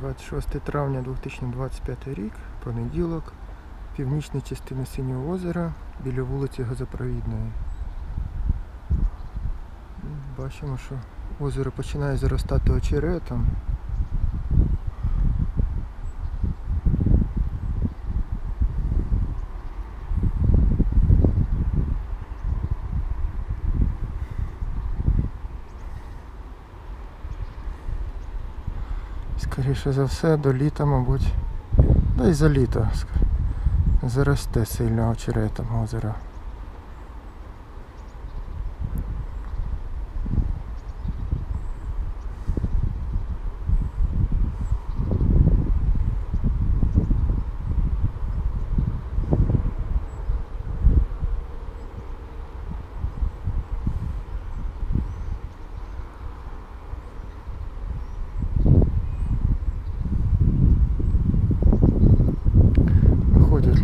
26 травня 2025 рік, понеділок, північна частина Синього озера біля вулиці Газопровідної. Бачимо, що озеро починає заростати очеретом. Скоріше за все, до літа, мабуть. Да й за літо заросте сильно очеретом озеро.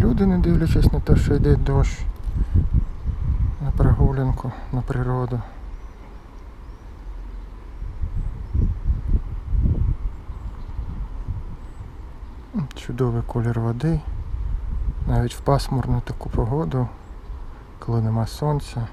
Люди, не дивлячись на те, що йде дощ на прогулянку, на природу. Чудовий колір води. Навіть в пасмурну таку погоду, коли нема сонця.